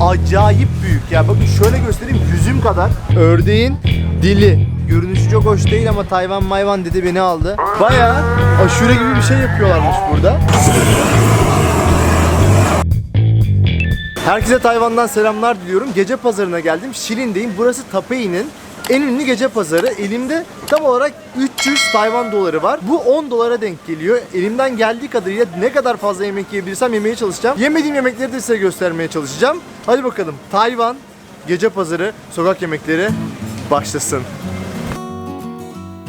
acayip büyük ya. Bakın şöyle göstereyim yüzüm kadar. Ördeğin dili. Görünüşü çok hoş değil ama Tayvan mayvan dedi beni aldı. Bayağı aşure gibi bir şey yapıyorlarmış burada. Herkese Tayvan'dan selamlar diliyorum. Gece pazarına geldim. Şilin'deyim. Burası Taipei'nin en ünlü gece pazarı. Elimde tam olarak 300 Tayvan doları var. Bu 10 dolara denk geliyor. Elimden geldiği kadarıyla ne kadar fazla yemek yiyebilirsem yemeye çalışacağım. Yemediğim yemekleri de size göstermeye çalışacağım. Hadi bakalım. Tayvan gece pazarı sokak yemekleri başlasın.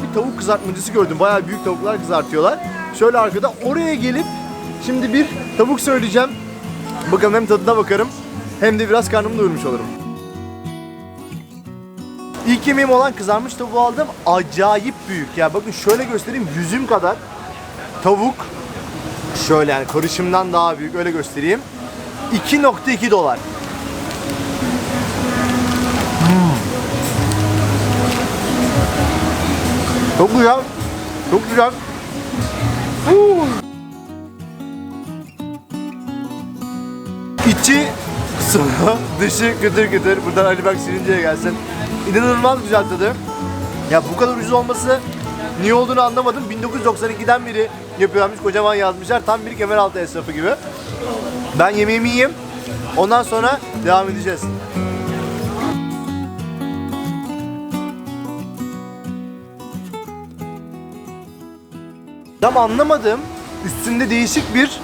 Bir tavuk kızartmacısı gördüm. Bayağı büyük tavuklar kızartıyorlar. Şöyle arkada oraya gelip şimdi bir tavuk söyleyeceğim. Bakalım hem tadına bakarım hem de biraz karnımı doyurmuş olurum. İlk yemeğim olan kızarmış tavuğu aldım. Acayip büyük ya. Bakın şöyle göstereyim yüzüm kadar tavuk. Şöyle yani karışımdan daha büyük öyle göstereyim. 2.2 dolar. Hmm. Çok güzel. Çok güzel. Huu. İçi sıvı, dışı kıtır kıtır. Buradan Ali Bak Şirince'ye gelsin. İnanılmaz güzel tadı. Ya bu kadar ucuz olması niye olduğunu anlamadım. 1992'den beri yapıyorlarmış. Kocaman yazmışlar. Tam bir Kemeraltı esnafı gibi. Ben yemeğimi yiyeyim. Ondan sonra devam edeceğiz. Tam anlamadım. Üstünde değişik bir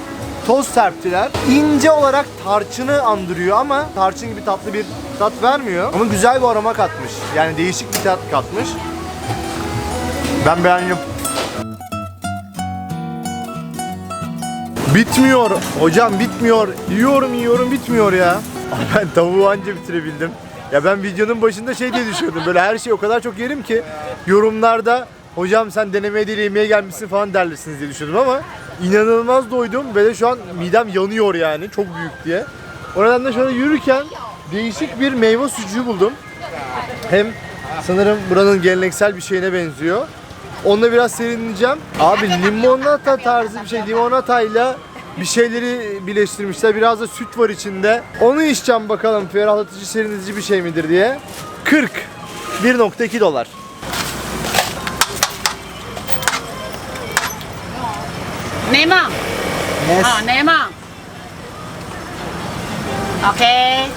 toz serptiler. İnce olarak tarçını andırıyor ama tarçın gibi tatlı bir tat vermiyor. Ama güzel bir aroma katmış. Yani değişik bir tat katmış. Ben beğendim. Bitmiyor. Hocam bitmiyor. Yiyorum yiyorum bitmiyor ya. Ben tavuğu anca bitirebildim. Ya ben videonun başında şey diye düşünüyordum. Böyle her şeyi o kadar çok yerim ki yorumlarda hocam sen denemeye değil yemeğe gelmişsin falan derlisiniz diye düşündüm ama inanılmaz doydum ve de şu an midem yanıyor yani çok büyük diye. O nedenle şöyle yürürken değişik bir meyve sucuğu buldum. Hem sanırım buranın geleneksel bir şeyine benziyor. Onunla biraz serinleyeceğim. Abi limonata tarzı bir şey. Limonatayla bir şeyleri birleştirmişler. Biraz da süt var içinde. Onu içeceğim bakalım ferahlatıcı serinletici bir şey midir diye. 40. 1.2 dolar. 眉毛啊眉毛 ok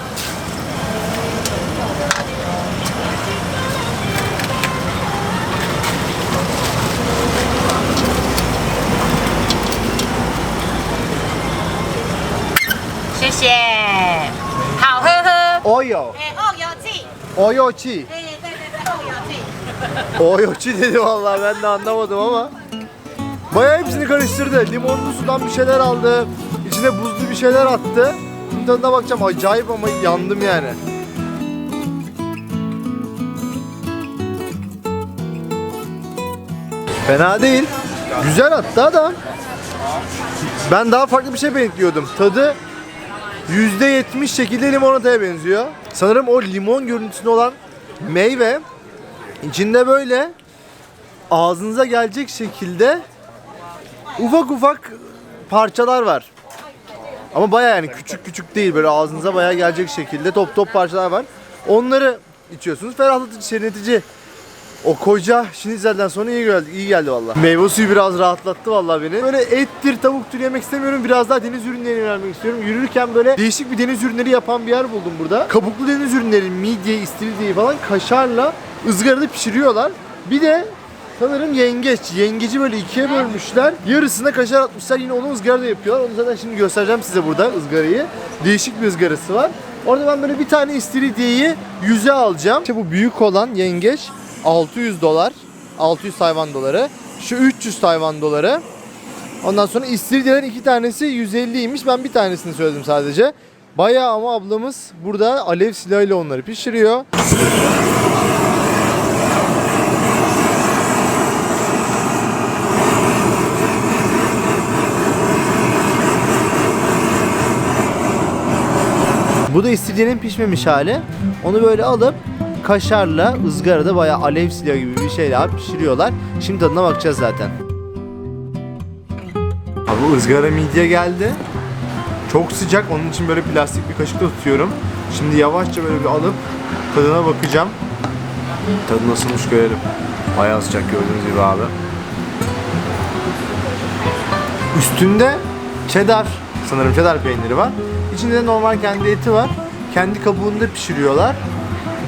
谢谢。好喝喝哦哟哎哦哟气哦哟气哎对对对哦哟气的地方那那我怎么办？Bayağı hepsini karıştırdı. Limonlu sudan bir şeyler aldı. İçine buzlu bir şeyler attı. Şimdi tadına bakacağım. Acayip ama yandım yani. Fena değil. Güzel hatta da. Ben daha farklı bir şey bekliyordum. Tadı %70 şekilde limonataya benziyor. Sanırım o limon görüntüsünde olan meyve içinde böyle ağzınıza gelecek şekilde ufak ufak parçalar var. Ama baya yani küçük küçük değil böyle ağzınıza baya gelecek şekilde top top parçalar var. Onları içiyorsunuz. Ferahlatıcı, serinletici. O koca şinitzelden sonra iyi geldi, iyi geldi valla. Meyve suyu biraz rahatlattı valla beni. Böyle ettir, tavuktur yemek istemiyorum. Biraz daha deniz ürünleri vermek istiyorum. Yürürken böyle değişik bir deniz ürünleri yapan bir yer buldum burada. Kabuklu deniz ürünleri, midye, istiridye falan kaşarla ızgarada pişiriyorlar. Bir de sanırım yengeç. Yengeci böyle ikiye bölmüşler. Yarısına kaşar atmışlar. Yine onu ızgarada yapıyorlar. Onu zaten şimdi göstereceğim size burada ızgarayı. Değişik bir ızgarası var. Orada ben böyle bir tane istiridyeyi yüze alacağım. İşte bu büyük olan yengeç 600 dolar. 600 Tayvan doları. Şu 300 Tayvan doları. Ondan sonra istiridyelerin iki tanesi 150'ymiş. Ben bir tanesini söyledim sadece. Bayağı ama ablamız burada alev silahıyla onları pişiriyor. Bu da istiridyenin pişmemiş hali. Onu böyle alıp kaşarla ızgarada bayağı alev silahı gibi bir şeyle abi pişiriyorlar. Şimdi tadına bakacağız zaten. Abi ızgara midye geldi. Çok sıcak onun için böyle plastik bir kaşıkla tutuyorum. Şimdi yavaşça böyle bir alıp tadına bakacağım. Tadı nasılmış görelim. Bayağı sıcak gördüğünüz gibi abi. Üstünde cheddar, sanırım cheddar peyniri var. İçinde de normal kendi eti var. Kendi kabuğunda pişiriyorlar.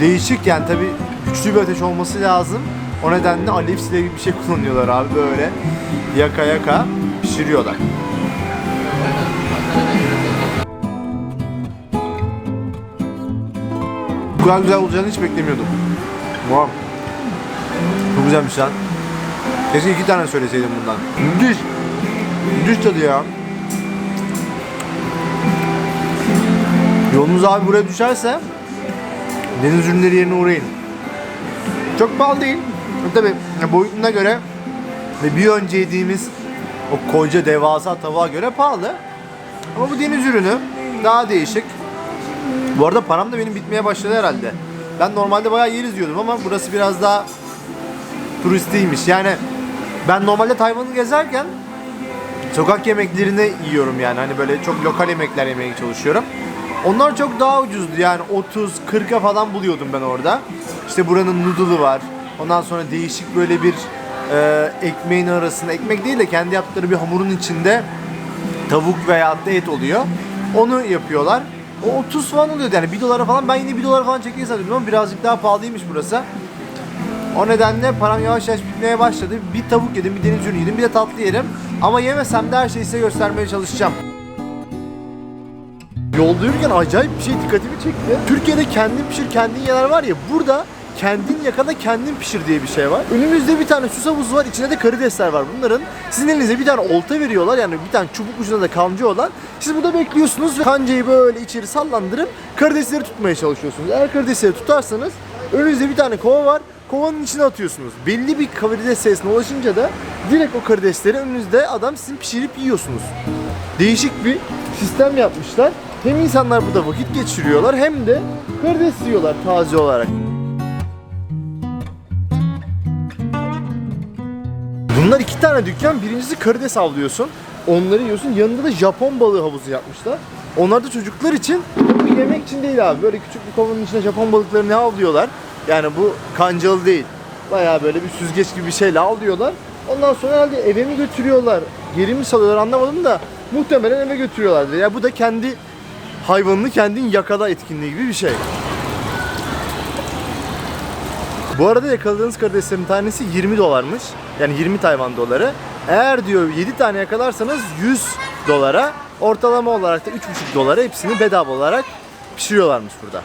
Değişik yani tabi güçlü bir ateş olması lazım. O nedenle alev silahı gibi bir şey kullanıyorlar abi böyle yaka yaka pişiriyorlar. Bu kadar güzel olacağını hiç beklemiyordum. Wow. Çok güzelmiş lan. Keşke iki tane söyleseydim bundan. Müthiş. Müthiş tadı ya. Yolunuz abi buraya düşerse deniz ürünleri yerine uğrayın. Çok pahalı değil. Tabi boyutuna göre ve bir önce yediğimiz o koca devasa tavuğa göre pahalı. Ama bu deniz ürünü daha değişik. Bu arada param da benim bitmeye başladı herhalde. Ben normalde bayağı yeriz diyordum ama burası biraz daha turistiymiş. Yani ben normalde Tayvan'ı gezerken sokak yemeklerini yiyorum yani. Hani böyle çok lokal yemekler yemeye çalışıyorum. Onlar çok daha ucuzdu yani 30 40'a falan buluyordum ben orada. İşte buranın noodle'ı var. Ondan sonra değişik böyle bir e, ekmeğin arasında ekmek değil de kendi yaptıkları bir hamurun içinde tavuk veya da et oluyor. Onu yapıyorlar. O 30 falan oluyordu yani 1 dolara falan ben yine 1 dolara falan çekeyim sanıyordum ama birazcık daha pahalıymış burası. O nedenle param yavaş yavaş bitmeye başladı. Bir tavuk yedim, bir deniz ürünü yedim, bir de tatlı yerim. Ama yemesem de her şeyi size göstermeye çalışacağım. Yolda yürürken acayip bir şey dikkatimi çekti. Türkiye'de kendin pişir kendin yener var ya burada kendin yakada kendin pişir diye bir şey var. Önümüzde bir tane süs havuzu var içinde de karidesler var. Bunların sizin elinize bir tane olta veriyorlar yani bir tane çubuk ucunda da kanca olan. Siz burada bekliyorsunuz ve kancayı böyle içeri sallandırıp karidesleri tutmaya çalışıyorsunuz. Eğer karidesleri tutarsanız önünüzde bir tane kova var. Kovanın içine atıyorsunuz. Belli bir karides sayısına ulaşınca da direkt o karidesleri önünüzde adam sizin pişirip yiyorsunuz. Değişik bir sistem yapmışlar. Hem insanlar burada vakit geçiriyorlar hem de karides yiyorlar taze olarak. Bunlar iki tane dükkan. Birincisi karides avlıyorsun. Onları yiyorsun. Yanında da Japon balığı havuzu yapmışlar. Onlar da çocuklar için bir yemek için değil abi. Böyle küçük bir kovanın içine Japon balıklarını avlıyorlar. Yani bu kancalı değil. Bayağı böyle bir süzgeç gibi bir şeyle avlıyorlar. Ondan sonra herhalde eve mi götürüyorlar, geri mi salıyorlar anlamadım da muhtemelen eve götürüyorlardır. Ya bu da kendi hayvanını kendin yakala etkinliği gibi bir şey. Bu arada yakaladığınız karideslerin tanesi 20 dolarmış. Yani 20 Tayvan doları. Eğer diyor 7 tane yakalarsanız 100 dolara, ortalama olarak da 3,5 dolara hepsini bedava olarak pişiriyorlarmış burada.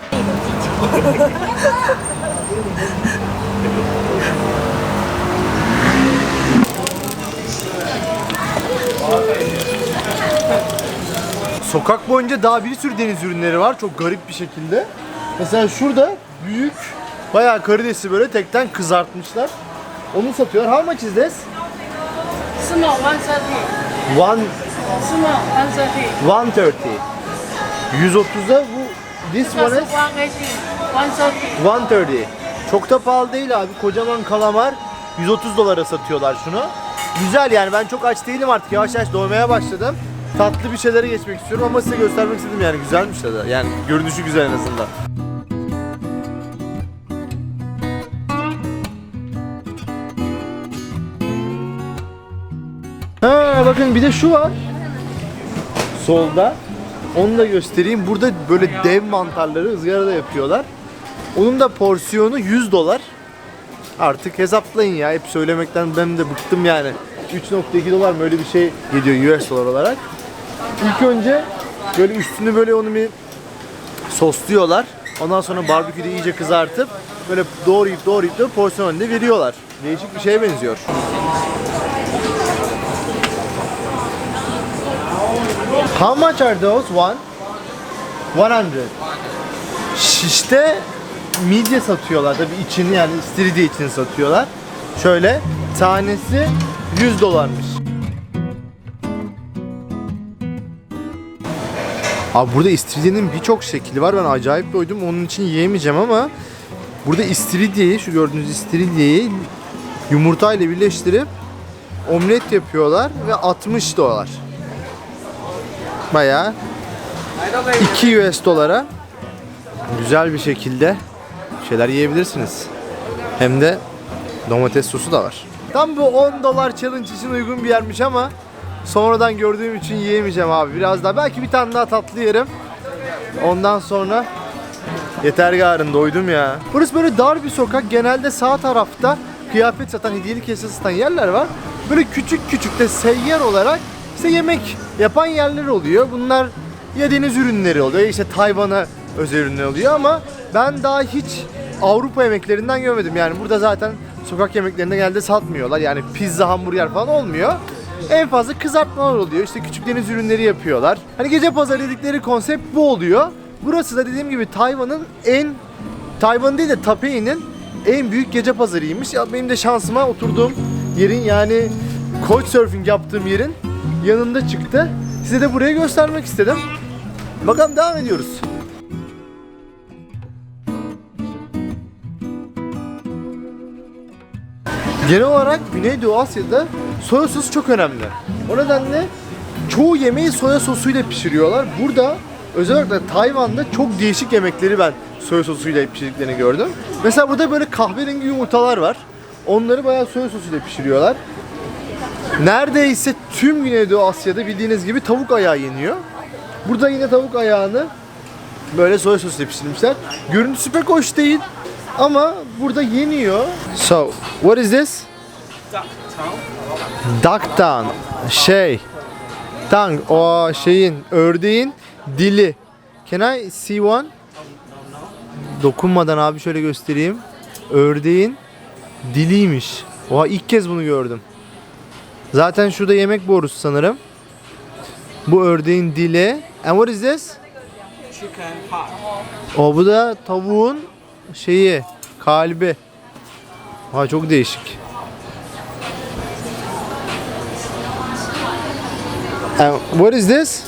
Sokak boyunca daha bir sürü deniz ürünleri var çok garip bir şekilde. Mesela şurada büyük bayağı karidesi böyle tekten kızartmışlar. Onu satıyorlar. How much is this? Small one thirty. One, Small one thirty. 130. 130'da bu this one is one eighty. One thirty. 130. Çok da pahalı değil abi. Kocaman kalamar 130 dolara satıyorlar şunu. Güzel yani ben çok aç değilim artık. Yavaş yavaş doymaya başladım. Tatlı bir şeylere geçmek istiyorum ama size göstermek istedim yani güzelmiş tadı. Yani görünüşü güzel en azından. Ha bakın bir de şu var. Solda. Onu da göstereyim. Burada böyle dev mantarları ızgarada yapıyorlar. Onun da porsiyonu 100 dolar. Artık hesaplayın ya. Hep söylemekten ben de bıktım yani. 3.2 dolar mı öyle bir şey gidiyor US dolar olarak. İlk önce böyle üstünü böyle onu bir sosluyorlar. Ondan sonra barbeküde iyice kızartıp böyle doğrayıp doğrayıp da porsiyon halinde veriyorlar. Değişik bir şeye benziyor. How much are those? One? 100. Şişte midye satıyorlar. Tabii içini yani istiridye içini satıyorlar. Şöyle tanesi 100 dolarmış. Abi burada istiridyenin birçok şekli var. Ben acayip doydum. Onun için yiyemeyeceğim ama burada istiridyeyi, şu gördüğünüz istiridyeyi yumurta ile birleştirip omlet yapıyorlar ve 60 dolar. Bayağı 2 US dolara güzel bir şekilde şeyler yiyebilirsiniz. Hem de domates sosu da var. Tam bu 10 dolar challenge için uygun bir yermiş ama sonradan gördüğüm için yiyemeyeceğim abi. Biraz daha belki bir tane daha tatlı yerim. Ondan sonra yeter garın doydum ya. Burası böyle dar bir sokak. Genelde sağ tarafta kıyafet satan, hediyelik eşya satan yerler var. Böyle küçük küçük de seyyar olarak işte yemek yapan yerler oluyor. Bunlar ya deniz ürünleri oluyor ya işte Tayvan'a özel ürünler oluyor ama ben daha hiç Avrupa yemeklerinden görmedim. Yani burada zaten sokak yemeklerinde genelde satmıyorlar. Yani pizza, hamburger falan olmuyor. En fazla kızartmalar oluyor. İşte küçük deniz ürünleri yapıyorlar. Hani gece pazarı dedikleri konsept bu oluyor. Burası da dediğim gibi Tayvan'ın en Tayvan değil de Taipei'nin en büyük gece pazarıymış. Ya benim de şansıma oturduğum yerin yani couchsurfing yaptığım yerin yanında çıktı. Size de burayı göstermek istedim. Bakalım devam ediyoruz. Genel olarak Güneydoğu Asya'da soya sosu çok önemli. O nedenle çoğu yemeği soya sosuyla pişiriyorlar. Burada özellikle Tayvan'da çok değişik yemekleri ben soya sosuyla pişirdiklerini gördüm. Mesela burada böyle kahverengi yumurtalar var. Onları bayağı soya sosuyla pişiriyorlar. Neredeyse tüm Güneydoğu Asya'da bildiğiniz gibi tavuk ayağı yeniyor. Burada yine tavuk ayağını böyle soya sosuyla pişirmişler. Görüntüsü pek hoş değil ama burada yeniyor. So, what is this? Tongue. Şey. Tongue. O şeyin, ördeğin dili. Can I see one? Dokunmadan abi şöyle göstereyim. Ördeğin diliymiş. Oha ilk kez bunu gördüm. Zaten şurada yemek borusu sanırım. Bu ördeğin dili. And what is this? chicken. O bu da tavuğun şeyi, kalbi. Ha çok değişik. And what is this?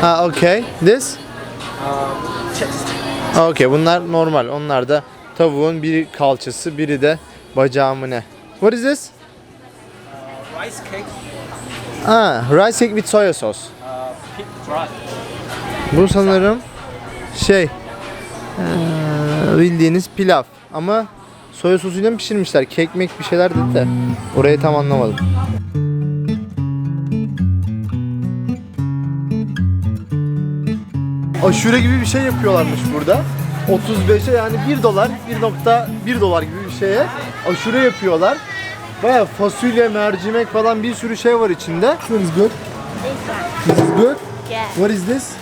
Ha okay. This? Chest. Okay bunlar normal. Onlar da tavuğun biri kalçası, biri de bacağı mı ne? What is this? Rice cake. Ha, rice cake with soya sauce. Uh, pig. Bu sanırım şey eee, bildiğiniz pilav ama soya sosuyla mı pişirmişler? Kekmek bir şeyler dedi de orayı tam anlamadım. Aşure gibi bir şey yapıyorlarmış burada. 35'e yani 1 dolar, 1.1 dolar gibi bir şeye aşure yapıyorlar. Baya fasulye, mercimek falan bir sürü şey var içinde. This is good. This is good. Yeah. What is this?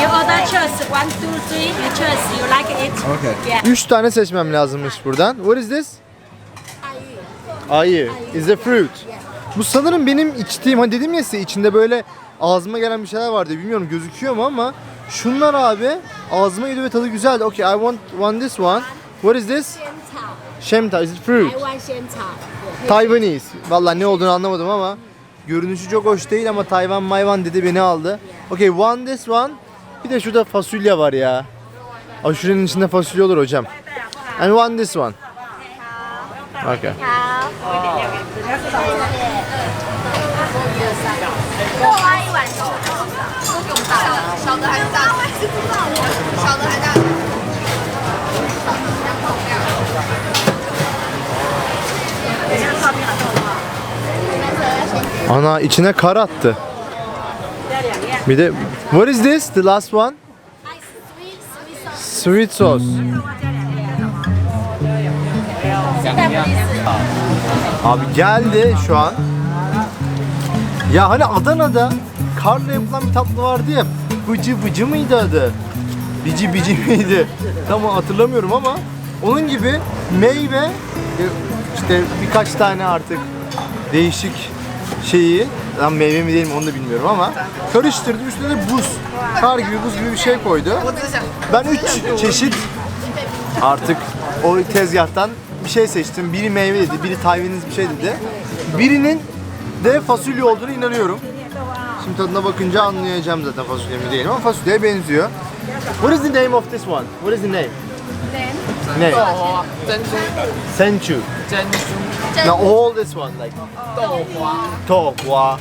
You order choose one, two, three. You choose. You like it? Okay. Yeah. 3 tane seçmem lazımmış buradan. What is this? Ayı. Is a fruit. Bu sanırım benim içtiğim hani dedim ya size içinde böyle ağzıma gelen bir şeyler vardı. Bilmiyorum gözüküyor mu ama şunlar abi ağzıma gidiyor ve tadı güzel. Okay, I want one this one. What is this? Shemtao. Is it fruit? Taiwanese. Valla ne olduğunu anlamadım ama görünüşü çok hoş değil ama Tayvan Mayvan dedi beni aldı. Okay, one this one. Bir de şurada fasulye var ya. Aşurenin içinde fasulye olur hocam. And one this one. Okay. 好，给我挖一碗肉。小的还是大的？小的还是大的？ Ana içine kar attı. Bir de what is this? The last one? Sweet sauce. Abi geldi şu an. Ya hani Adana'da karla yapılan bir tatlı vardı ya. Bıcı bıcı mıydı adı? Bici bici miydi? Tam hatırlamıyorum ama onun gibi meyve e, işte birkaç tane artık değişik şeyi Lan meyve mi değil mi onu da bilmiyorum ama karıştırdı üstüne de buz. Kar gibi buz gibi bir şey koydu. Ben üç çeşit artık o tezgahtan bir şey seçtim. Biri meyve dedi, biri Tayvanese bir şey dedi. Birinin de fasulye olduğunu inanıyorum. Şimdi tadına bakınca anlayacağım zaten fasulye mi değil ama fasulyeye benziyor. What is the name of this one? What is the name? Ne? Senchu. Oh, Senchu. Now all this one like. Tohua. Tohua.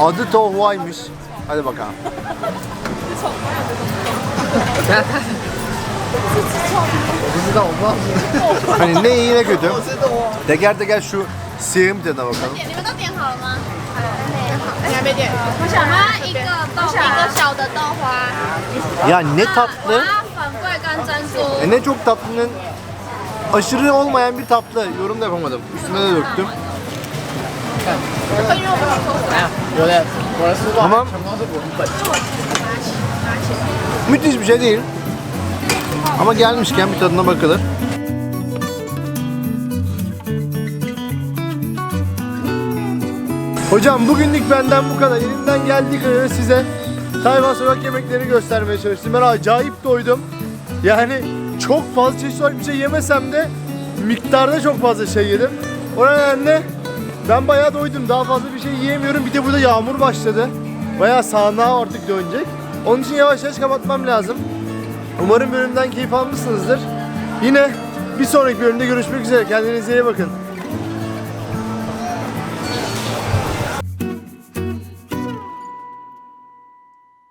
Adı Tohua'ymış. Hadi bakalım. hani ne iyi ne kötü. Teker teker şu siyahım tadına bakalım. 你们都点好了吗？还没点。我想要一个豆，一个小的豆花。 Ya ne 我 tatlı, 要粉桂跟珍珠。 e ne çok tatlının aşırı olmayan bir tatlı. Yorum da yapamadım. Üstüne de döktüm. 我的我的书包 Tamam. 全部都是文本。 Müthiş bir şey değil. Ama gelmişken bir tadına bakılır. Hocam bugünlük benden bu kadar. Elimden geldiği kadar size Tayvan sokak yemeklerini göstermeye çalıştım. Ben acayip doydum. Yani çok fazla çeşit olarak bir şey yemesem de miktarda çok fazla şey yedim. O nedenle ben bayağı doydum. Daha fazla bir şey yiyemiyorum. Bir de burada yağmur başladı. Bayağı sağanağa artık dönecek. Onun için yavaş yavaş kapatmam lazım. Umarım bölümden keyif almışsınızdır. Yine bir sonraki bölümde görüşmek üzere. Kendinize iyi bakın.